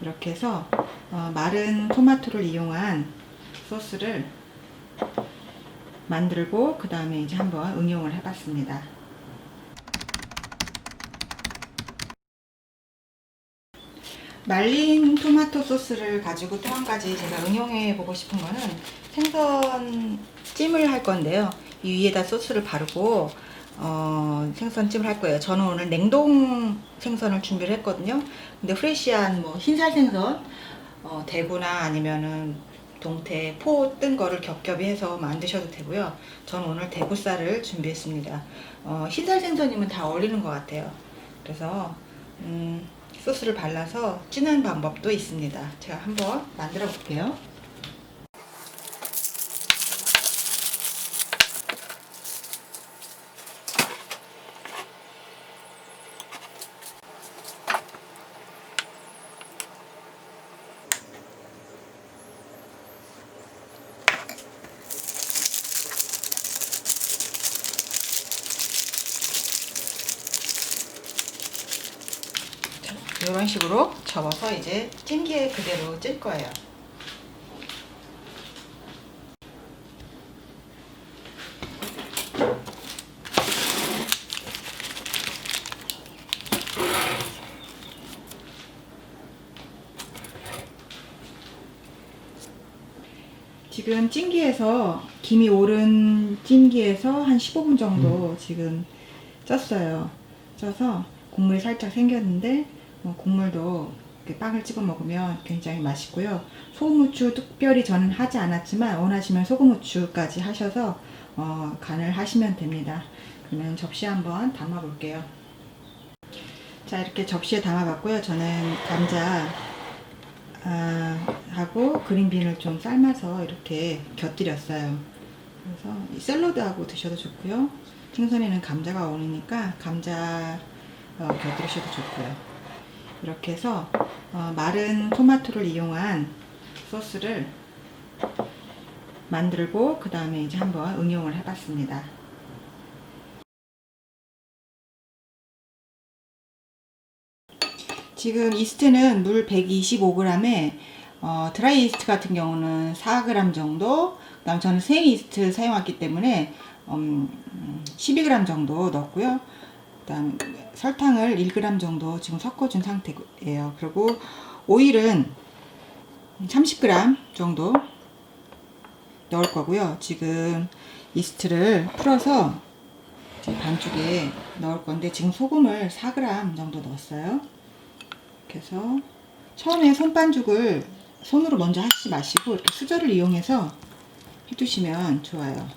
이렇게 해서 어, 마른 토마토를 이용한 소스를 만들고 그 다음에 이제 한번 응용을 해봤습니다. 말린 토마토 소스를 가지고 또 한 가지 제가 응용해 보고 싶은 거는 생선 찜을 할 건데요. 이 위에다 소스를 바르고 어, 생선찜을 할 거예요. 저는 오늘 냉동 생선을 준비를 했거든요. 근데 프레시한 뭐 흰살 생선, 어, 대구나 아니면은 동태, 포 뜬 거를 겹겹이 해서 만드셔도 되고요. 저는 오늘 대구살을 준비했습니다. 어, 흰살 생선이면 다 어울리는 것 같아요. 그래서 음, 소스를 발라서 찌는 방법도 있습니다. 제가 한번 만들어 볼게요. 이런 식으로 접어서 이제 찜기에 그대로 찔 거예요. 지금 찜기에서 김이 오른 찜기에서 한 15분 정도 지금 쪘어요. 쪄서 국물이 살짝 생겼는데 어, 국물도 이렇게 빵을 찍어 먹으면 굉장히 맛있고요. 소금후추 특별히 저는 하지 않았지만 원하시면 소금후추까지 하셔서 어, 간을 하시면 됩니다. 그러면 접시에 한번 담아 볼게요. 자 이렇게 접시에 담아 봤고요. 저는 감자 아, 하고 그린빈을 좀 삶아서 이렇게 곁들였어요. 그래서 이 샐러드하고 드셔도 좋고요. 생선에는 감자가 어울리니까 감자 어, 곁들이셔도 좋고요. 이렇게 해서 어, 마른 토마토를 이용한 소스를 만들고 그 다음에 이제 한번 응용을 해봤습니다. 지금 이스트는 물 125g에 어, 드라이 이스트 같은 경우는 4g 정도, 그 다음 저는 생 이스트 사용했기 때문에 음, 12g 정도 넣었고요. 그 다음 설탕을 1g 정도 지금 섞어준 상태예요. 그리고 오일은 30g 정도 넣을 거고요. 지금 이스트를 풀어서 반죽에 넣을 건데 지금 소금을 4g 정도 넣었어요. 해서 처음에 손반죽을 손으로 먼저 하시지 마시고 이렇게 수저를 이용해서 해두시면 좋아요.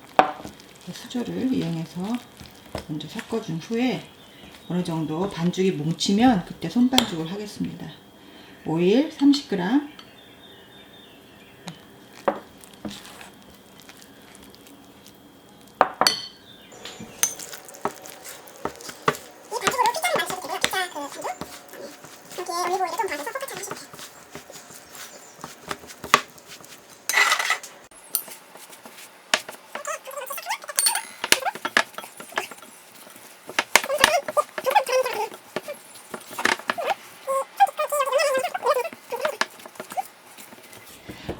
수저를 이용해서 먼저 섞어준 후에 어느 정도 반죽이 뭉치면 그때 손반죽을 하겠습니다. 오일 30g 이 반죽으로 피자를 만드셔도 되고요. 피자 그 올리브 오일을 좀 바르서 똑같이 하시면 돼요.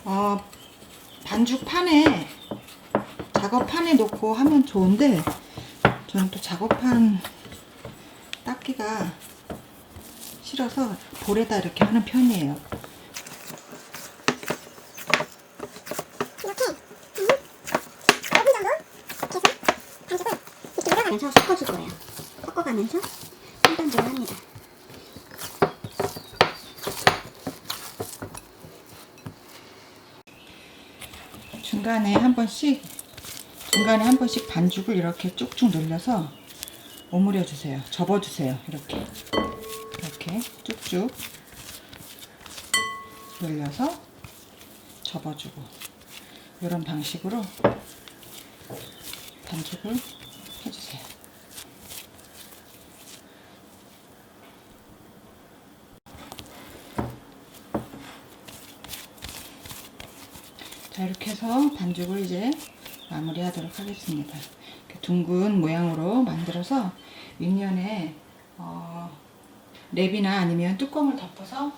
어, 반죽 판에 작업판에 놓고 하면 좋은데 저는 또 작업판 닦기가 싫어서 볼에다 이렇게 하는 편이에요. 이렇게 한 5분 정도 계속 반죽을 이렇게 밀어가면서 섞어줄 거예요. 섞어가면서 손반죽을 합니다. 중간에 한 번씩 중간에 한 번씩 반죽을 이렇게 쭉쭉 늘려서 오므려 주세요. 접어 주세요. 이렇게 이렇게 쭉쭉 늘려서 접어주고 이런 방식으로 반죽을 해주세요. 해서 반죽을 이제 마무리하도록 하겠습니다. 둥근 모양으로 만들어서 윗면에 어, 랩이나 아니면 뚜껑을 덮어서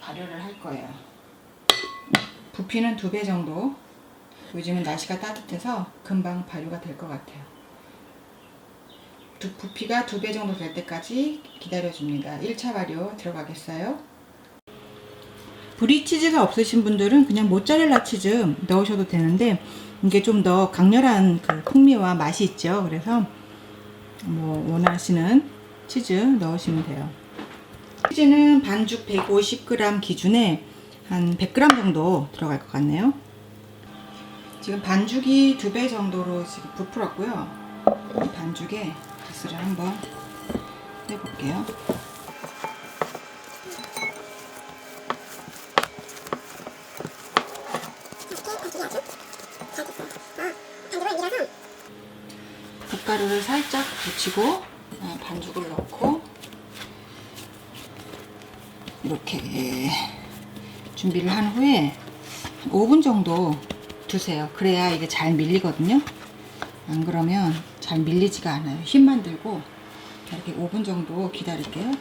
발효를 할 거예요. 부피는 두 배 정도. 요즘은 날씨가 따뜻해서 금방 발효가 될 것 같아요. 두, 부피가 두 배 정도 될 때까지 기다려줍니다. 1차 발효 들어가겠어요. 브리치즈가 없으신 분들은 그냥 모짜렐라 치즈 넣으셔도 되는데 이게 좀 더 강렬한 그 풍미와 맛이 있죠. 그래서 뭐 원하시는 치즈 넣으시면 돼요. 치즈는 반죽 150g 기준에 한 100g 정도 들어갈 것 같네요. 지금 반죽이 두 배 정도로 지금 부풀었고요. 이 반죽에 가스를 한번 해볼게요. 붓가루를 살짝 붙이고 아, 반죽을 넣고 이렇게 준비를 한 후에 5분 정도 두세요. 그래야 이게 잘 밀리거든요. 안 그러면 잘 밀리지가 않아요. 힘만 들고 이렇게 5분 정도 기다릴게요.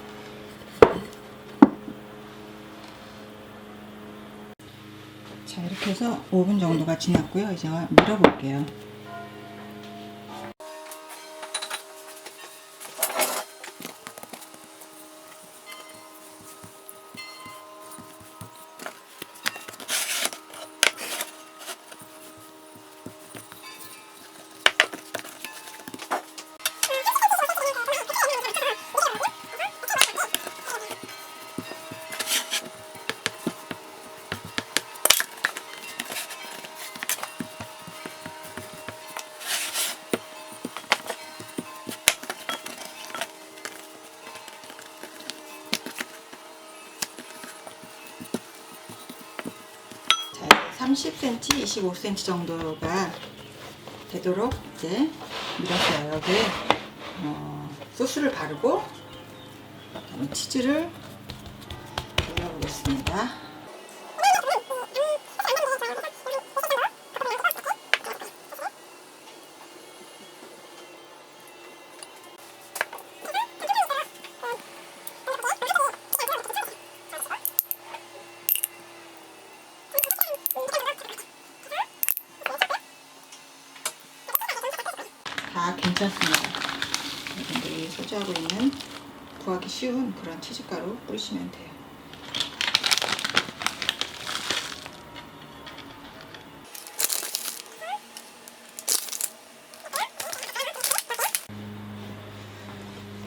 자 이렇게 해서 5분 정도가 지났고요. 이제 밀어볼게요. 30cm, 25cm 정도가 되도록 이제 밀었어요. 여기 어, 소스를 바르고 치즈를 올려보겠습니다. 다 괜찮습니다. 근데 이 소지하고 있는 구하기 쉬운 그런 치즈가루 뿌리시면 돼요.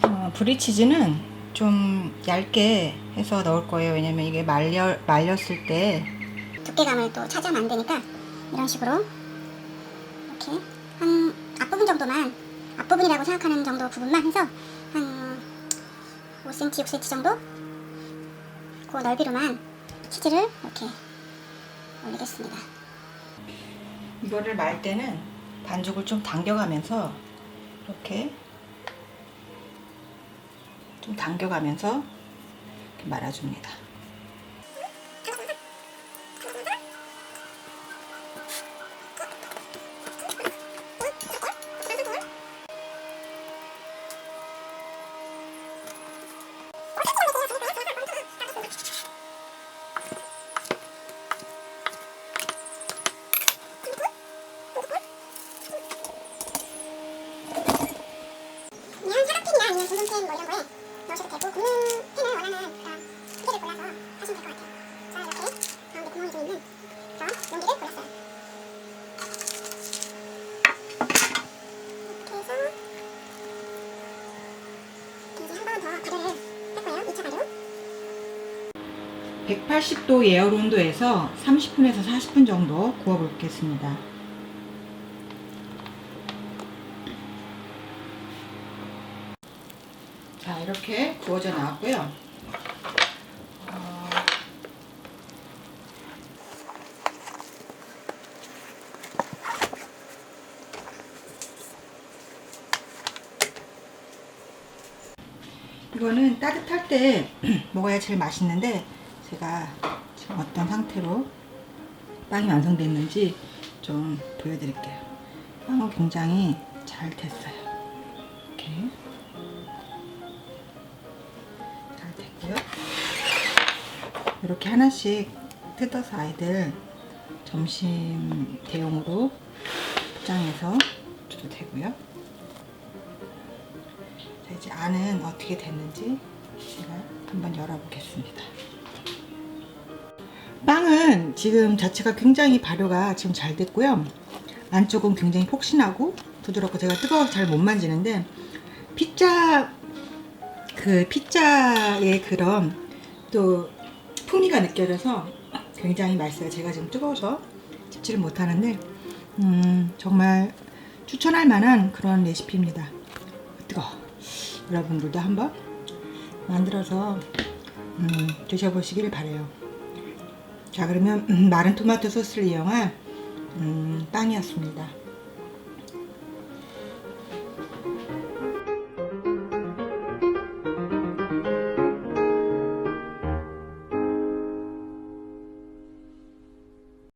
어, 브리치즈는 좀 얇게 해서 넣을 거예요. 왜냐면 이게 말려, 말렸을 때 두께감을 또 차지하면 안 되니까 이런 식으로 정도만 앞부분이라고 생각하는 정도 부분만 해서 한 5cm, 6cm 정도 그 넓이로만 치즈를 이렇게 올리겠습니다. 이거를 말 때는 반죽을 좀 당겨가면서 이렇게 좀 당겨가면서 이렇게 말아줍니다. 180도 예열 온도에서 30분에서 40분 정도 구워 보겠습니다. 자, 이렇게 구워져 나왔고요. 어, 이거는 따뜻할 때 먹어야 제일 맛있는데 제가 지금 어떤 상태로 빵이 완성됐는지 좀 보여드릴게요. 빵은 굉장히 잘 됐어요. 이렇게 잘 됐고요. 이렇게 하나씩 뜯어서 아이들 점심 대용으로 포장해서 줘도 되고요. 자, 이제 안은 어떻게 됐는지 제가 한번 열어보겠습니다. 빵은 지금 자체가 굉장히 발효가 지금 잘 됐고요. 안쪽은 굉장히 폭신하고 부드럽고 제가 뜨거워서 잘 못 만지는데 피자 그 피자의 그런 또 풍미가 느껴져서 굉장히 맛있어요. 제가 지금 뜨거워서 집지를 못하는데 음, 정말 추천할 만한 그런 레시피입니다. 뜨거. 여러분들도 한번 만들어서 음, 드셔보시길 바래요. 자 그러면 음, 마른 토마토 소스를 이용한 음, 빵이었습니다.